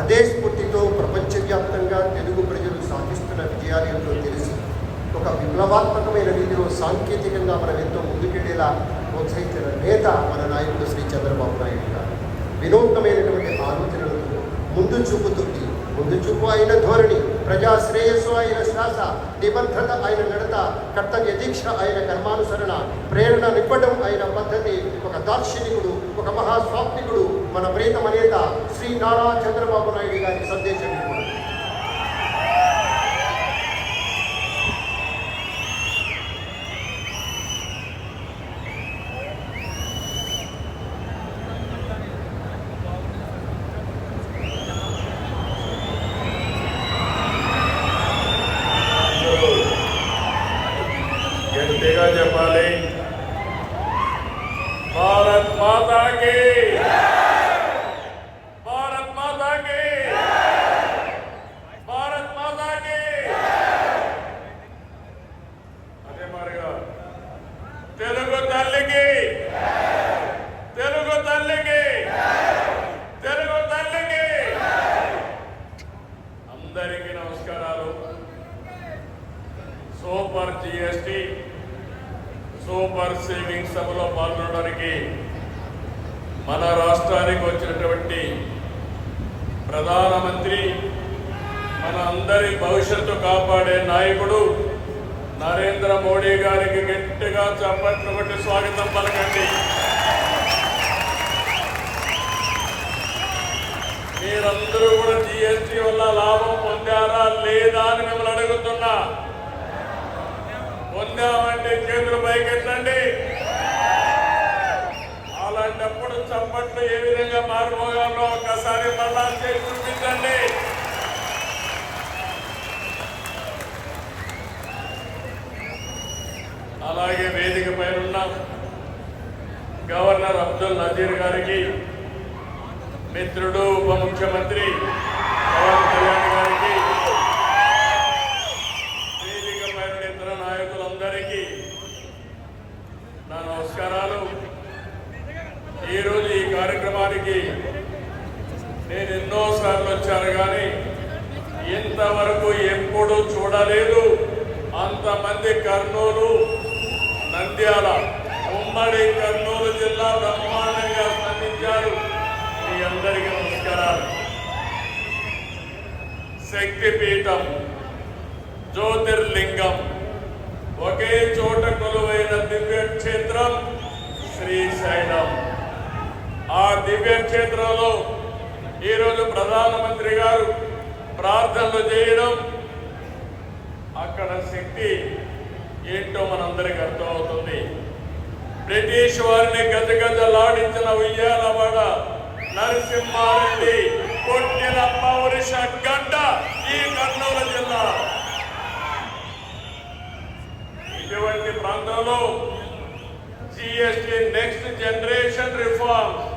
అదే స్ఫూర్తితో ప్రపంచవ్యాప్తంగా తెలుగు ప్రజలు సాధిస్తున్న విజయాలు ఏంటో తెలిసి ఒక విప్లవాత్మకమైన రీతిలో సాంకేతికంగా మనం ఎంతో ముందుకెళ్ళేలా ప్రోత్సహించిన నేత మన నాయకుడు శ్రీ చంద్రబాబు నాయుడు గారు. వినూత్నమైనటువంటి ఆలోచనలతో ముందు చూపుతుంది ముందు చూపు అయిన ధోరణి ప్రజా శ్రేయస్సు అయిన శ్వాస నిబద్ధత అయిన నడత కర్తవ్య దీక్ష అయిన కర్మానుసరణ ప్రేరణ నింపడం అయిన పద్ధతి ఒక దార్శనికుడు ఒక మహాస్వాత్మికుడు మన ప్రియతమ నేత శ్రీ నారా చంద్రబాబు నాయుడు గారి సందేశం ఇప్పుడు గట్టిగా చెప్పాలి భారత్ మాతాకి భారత్ మాతాకి భారత్ మాతాకి అదే మరిగా తెలుగు తల్లికి తెలుగు తల్లికి తెలుగు తల్లికి అందరికీ నమస్కారాలు సూపర్ జిఎస్టి సూపర్ సేవింగ్ సభలో పాల్గొనడానికి మన రాష్ట్రానికి వచ్చినటువంటి ప్రధానమంత్రి మన అందరి భవిష్యత్తు కాపాడే నాయకుడు నరేంద్ర మోడీ గారికి గట్టిగా చప్పట్లు కొట్టి స్వాగతం పలకండి. మీరందరూ కూడా జిఎస్టి వల్ల లాభం పొందారా లేదా అని మిమ్మల్ని అడుగుతున్నా. పొందామంటే చేతులు పైకెత్తండి. అలాంటప్పుడు చప్పట్లు ఏ విధంగా మారుమోగాలో ఒక్కసారి మళ్ళా చేసి చూపించండి. అలాగే వేదిక పైన ఉన్న గవర్నర్ అబ్దుల్ నజీర్ గారికి మిత్రుడు ఉప ముఖ్యమంత్రి పవన్ కళ్యాణ్ గారికి వేదిక పైన ఇతర నాయకులందరికీ నా నమస్కారాలు. కార్యక్రమానికి నేను ఎన్నోసార్లు వచ్చాను కానీ ఇంతవరకు ఎప్పుడు చూడలేదు. అంతమంది కర్నూలు నంద్యాల ఉమ్మడి కర్నూలు జిల్లా బ్రహ్మాండంగా స్పందించారు. మీ అందరికీ నమస్కారాలు. శక్తిపీఠం జ్యోతిర్లింగం ఒకే చోట కొలువైన దివ్యక్షేత్రం శ్రీశైలం ఆ దివ్య క్షేత్రంలో ఈరోజు ప్రధానమంత్రి గారు ప్రార్థనలు చేయడం అక్కడ శక్తి ఏంటో మనందరికి అర్థమవుతుంది. బ్రిటిష్ వారిని గజగజలాడించిన ఉయ్యాలవాడ నరసింహారెడ్డి కొట్టిన పౌరుష గడ్డ ఈ కర్నూలు జిల్లా. ఇటువంటి ప్రాంతంలో జిఎస్టి నెక్స్ట్ జనరేషన్ రిఫార్మ్స్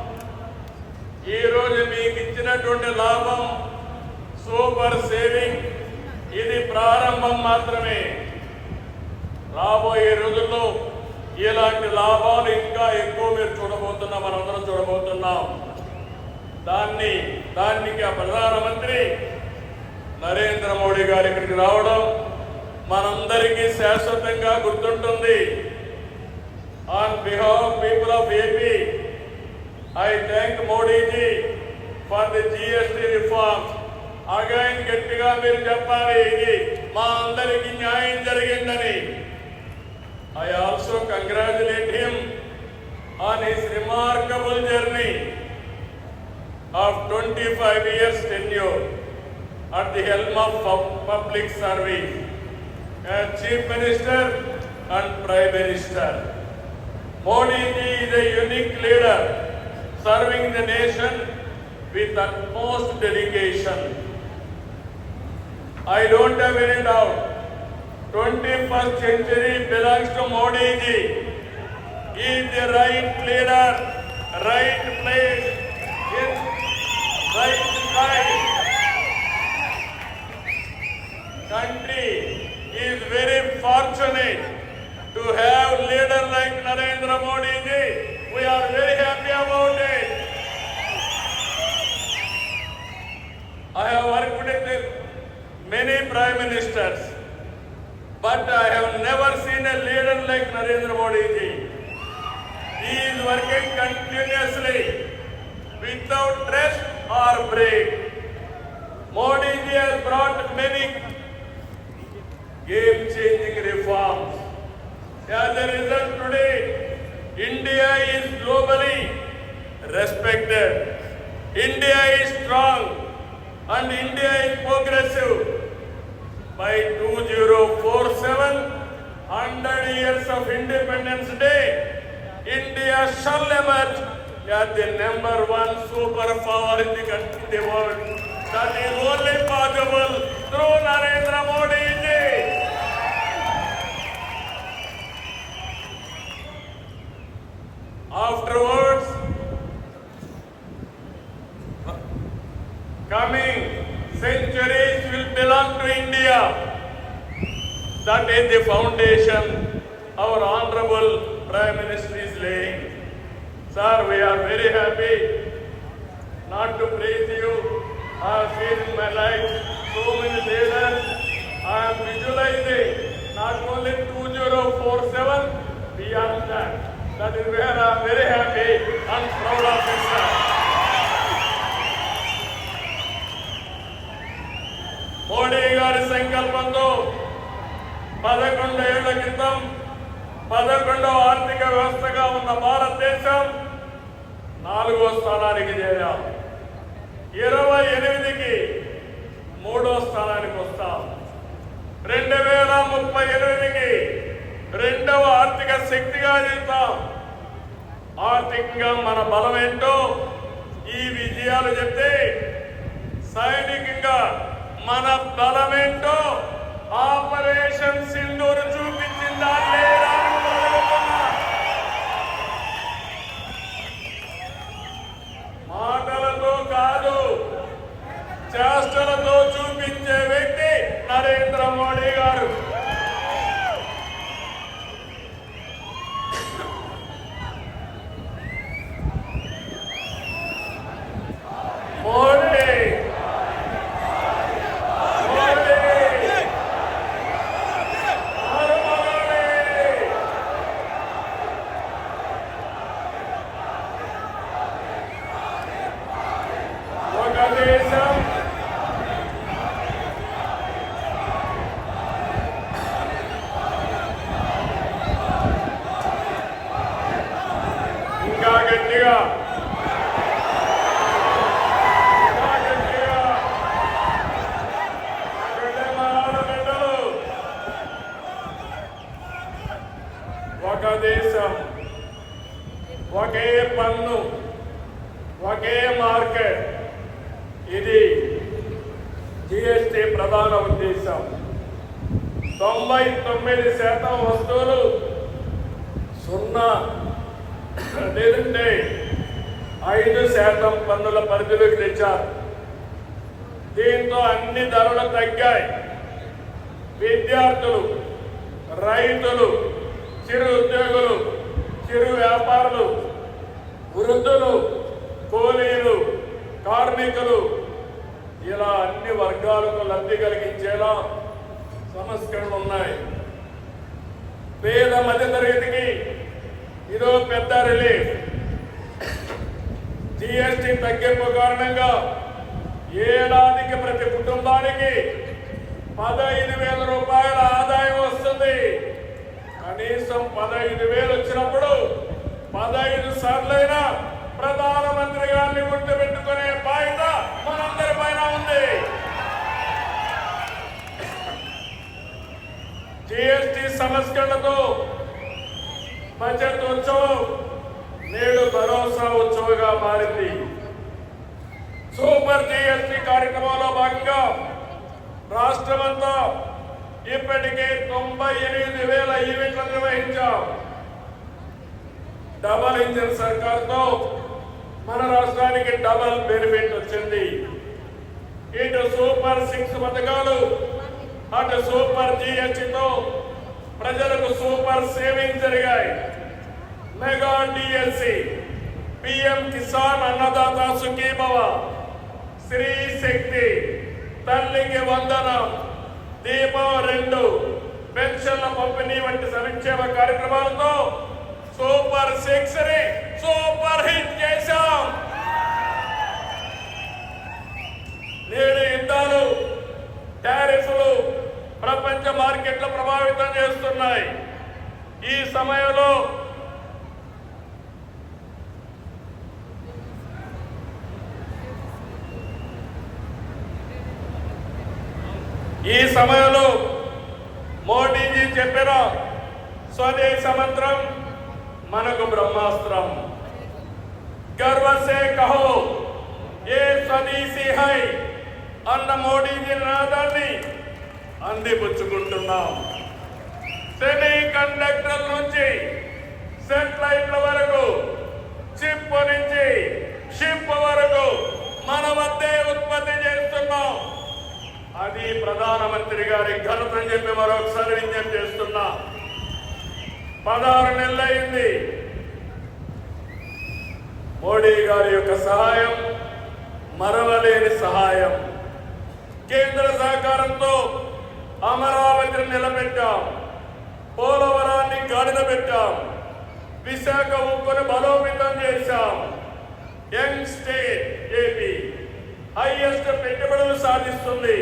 ఈరోజు మీకు ఇచ్చినటువంటి లాభం సూపర్ సేవింగ్. ఇది ప్రారంభం మాత్రమే. రాబోయే రోజుల్లో ఇలాంటి లాభాలు ఇంకా ఎక్కువ మీరు చూడబోతున్నాం మనందరం చూడబోతున్నాం. దాన్ని దానికి ఆ ప్రధానమంత్రి నరేంద్ర మోడీ గారు ఇక్కడికి రావడం మనందరికీ శాశ్వతంగా గుర్తుంటుంది. On behalf people of AP I thank Modiji for the GST reforms again గట్టిగా మీరు చెప్పాలి ఇది మా అందరికి న్యాయం జరిగిందని I also congratulate him on his remarkable journey of twenty five years tenure at the helm of pub- public service as Chief Minister and Prime Minister. Modi ji is a unique leader serving the nation with utmost dedication. I don't have any doubt. 21st century belongs to Modi ji. He is the right leader, right place, in right time. country is very fortunate to have leader like Narendra Modi ji. We are very happy about it. I have worked with many prime ministers, but I have never seen a leader like Narendra Modi ji. He is working continuously without rest or break. Modi ji has brought many game-changing reforms. As a result, today, India is globally respected. India is strong and India is progressive. By 2047, 100 years of Independence Day, India shall emerge as the number one superpower in the in the world. That is only possible through Narendra Modi not only 2047, beyond that. That is where I am very happy and proud of myself. Modi గారి సంకల్పంతో పదకొండు ఏళ్ళ క్రితం పదకొండవ ఆర్థిక వ్యవస్థగా ఉన్న భారతదేశం నాలుగో స్థానానికి చేరాం ఇరవై ఎనిమిదికి మూడో స్థానానికి వస్తాం రెండు వేల ముప్పై ఎనిమిదికి రెండవ ఆర్థిక శక్తిగా చేద్దాం ఆర్థికంగా మన బలం ఏంటో ఈ విజయాలు చెప్తే సైనికంగా మన బలమేంటో ఆపరేషన్ సింధూరు చూపించిందా లేదా మాటలతో కాదు చేష్టలతో చూపించే వ్యక్తి నరేంద్ర మోడీ గారు మోడీ మోడీ మోడీ ఒక దేశం ఇంకా గట్టిగా ఇంకా గట్టిగా అక్కడే మా ఆడబిడ్డలు. ఒక దేశం ఒకే పన్ను ఒకే మార్కెట్ ఇది జిఎస్టి ప్రధాన ఉద్దేశం. తొంభై తొమ్మిది శాతం వస్తువులు సున్నా లేదంటే ఐదు శాతం పన్నుల పరిధిలోకి తెచ్చారు. దీంతో అన్ని ధరలు తగ్గాయి. విద్యార్థులు రైతులు చిరు ఉద్యోగులు చిరు వ్యాపారులు వృద్ధులు కూలీలు కార్మికులు ఇలా అన్ని వర్గాలకు లబ్ధి కలిగించేలా సంస్కరణలు ఉన్నాయి. పేద మధ్యతరగతికి ఇదో పెద్ద రిలీఫ్. జిఎస్టి తగ్గింపు కారణంగా ఏడాదికి ప్రతి కుటుంబానికి పదహైదు వేల రూపాయల ఆదాయం వస్తుంది. కనీసం పదహైదు వేలు వచ్చినప్పుడు పదహైదు సార్లైనా ప్రధాన మన రాష్ట్రానికి డబల్ బెనిఫిట్ వచ్చింది. ఇటు సూపర్ సిక్స్ పథకాలు? అటు సూపర్ జిహెచ్తో ప్రజలకు సూపర్ సేవింగ్స్ జరిగాయి. Mega DLC PM Kisan Annadata Sukhibhava Shri Shakti Thalliki Vandanam Deepam రెండు పెన్షన్ల పంపిణీ వంటి సంక్షేమ కార్యక్రమాలతో సూపర్ సిక్స్ని సూపర్ హిట్ చేశాం నేడు యుద్ధాలు టారిఫ్లు ప్రపంచ మార్కెట్లు ప్రభావితం చేస్తున్నాయి. ఈ సమయంలో ఈ సమయంలో మోడీజీ చెప్పిన స్వదేశ మంత్రం మనకు బ్రహ్మాస్త్రం. గర్వసే కహో ఏ స్వదేశీ హై అన్న మోడీజీ నాదాన్ని అందిపుచ్చుకుంటున్నాం. సెమీ కండక్టర్ నుంచి సెటిలైట్ల వరకు చిప్ నుంచి షిప్ వరకు మన వద్దే ఉత్పత్తి చేస్తున్నాం. అది ప్రధానమంత్రి గారి ఘనత అని చెప్పి మరొకసారి విజ్ఞప్తి చేస్తున్నా. పదహారు నెలలైంది. మోడీ గారి యొక్క సహాయం మరవలేని సహాయం. కేంద్ర సహకారంతో అమరావతిని నిలబెట్టాం. పోలవరాన్ని గాడిన పెట్టాం. విశాఖ ఉక్కును బలోపేతం చేశాం. యంగ్ స్టేట్ ఏపీ హైయెస్ట్ పెట్టుబడులు సాధిస్తుంది.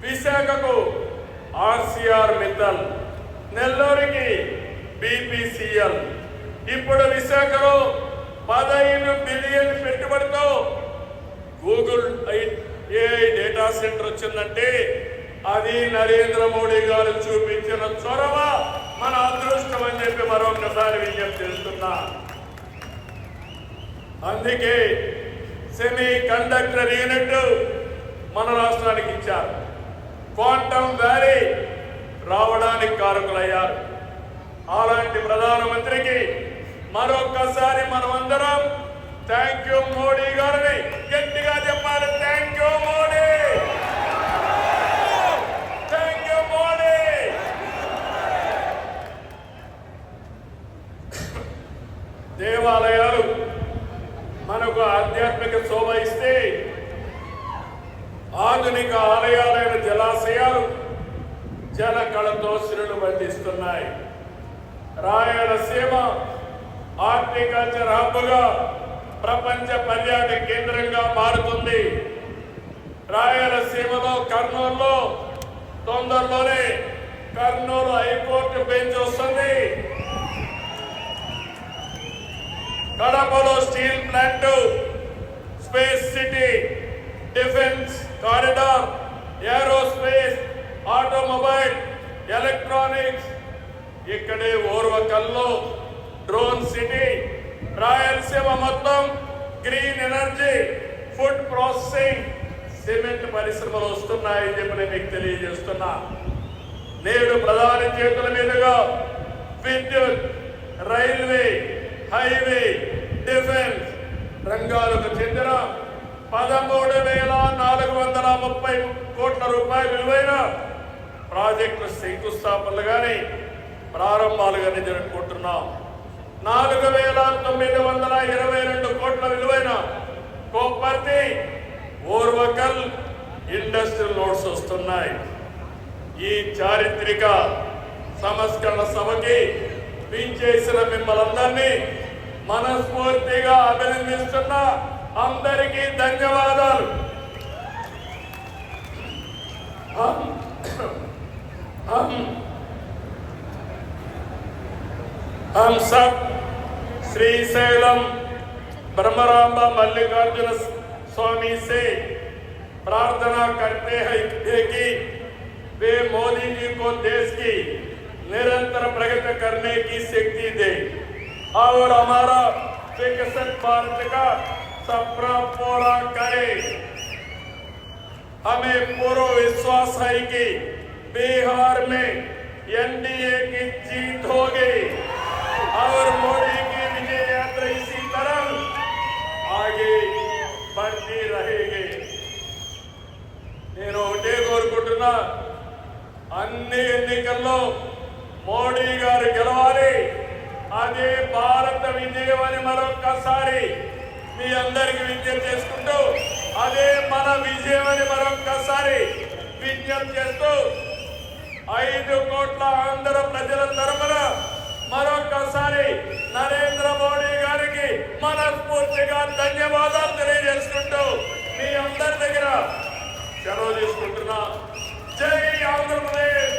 విశాఖకు ఆర్సిఆర్ మిత్తల్ నెల్లూరికి బీపీసీఎల్. ఇప్పుడు విశాఖలో పదహైదు బిలియన్ పెట్టుబడితో గూగుల్ ఏఐ డేటా సెంటర్ వచ్చిందంటే అది నరేంద్ర మోడీ గారు చూపించిన చొరవ మన అదృష్టం అని చెప్పి మరొకసారి విజ్ఞప్తి చేస్తున్నా. అందుకే సెమీ కండక్టర్ యూనిట్ మన రాష్ట్రానికి ఇచ్చారు. క్వాంటమ్ వ్యాలీ రావడానికి కారకులయ్యారు. అలాంటి ప్రధానమంత్రికి మరొక్కసారి మనమందరం థ్యాంక్ యూ మోడీ గారిని. గట్టిగా చెప్పాలి thank you Modi thank you Modi దేవాలయాలు మనకు ఆధ్యాత్మిక శోభ ఇస్తే ఆధునిక ఆలయాలైన జలాశయాలు జల కళతో శ్రీలు బంధిస్తున్నాయి రాయలసీమ ఆర్టికల్చర్ హబ్గా ప్రపంచ పర్యాటక కేంద్రంగా మారుతుంది. రాయలసీమలో కర్నూలులో తొందరలోనే కర్నూలు హైకోర్టు బెంచ్ వస్తుంది. కడపలో steel plant space city defence corridor aerospace automobile electronics ఇక్కడే ఓర్వకల్లో డ్రోన్ సిటీ రాయలసీమ మొత్తం green energy food processing cement పరిశ్రమలు వస్తున్నాయని చెప్పి నేను మీకు తెలియజేస్తున్నా. నేడు ప్రధాని చేతుల మీదుగా విద్యుత్ రైల్వే హైవే డిఫెన్స్ రంగాలకు చెందిన పదమూడు వేల నాలుగు వందల ముప్పై కోట్ల రూపాయల విలువైన ప్రాజెక్టు శంకుస్థాపనలు కానీ ప్రారంభాలు కానీ జరుపుకుంటున్నాం. నాలుగు వేల తొమ్మిది వందల ఇరవై రెండు కోట్ల విలువైన కొప్పర్తి ఓర్వకల్ ఇండస్ట్రియల్ నోట్స్ వస్తున్నాయి. ఈ చారిత్రక సంస్కరణ సభకి వించేసిన మిమ్మల్ని అందరినీ మనస్ఫూర్తిగా అభినందిస్తున్నా అందరికీ ధన్యవాదాలు हम हम हम सब श्रीशैलम ब्रह्मरांबा मल्लिकार्जुन स्वामी से प्रार्थना करते हैं कि वे मोदी जी को देश की निरंतर प्रगति करने की शक्ति दे और हमारा विकसित भारत का सपना पूरा करे हमें पूरा विश्वास है कि बिहार में एनडीए की जीत होगी और मोदी की विजय यात्रा इसी तरह आगे बढ़ती रहेगी నేను ఒకటే కోరుకుంటున్నా అన్ని ఎన్నికల్లో మోడీ గారు గెలవాలి అదే భారత విజయం అని మరొక్కసారి మీ అందరికి విజ్ఞప్తి చేసుకుంటూ అదే మన విజయం అని మరొక్కసారి విజ్ఞప్తి చేస్తూ ఐదు కోట్ల ఆంధ్ర ప్రజల తరఫున మరొక్కసారి నరేంద్ర మోడీ గారికి మనస్ఫూర్తిగా ధన్యవాదాలు తెలియజేసుకుంటూ మీ అందరి దగ్గర సెలవు తీసుకుంటున్నా. జై ఆంధ్రప్రదేశ్!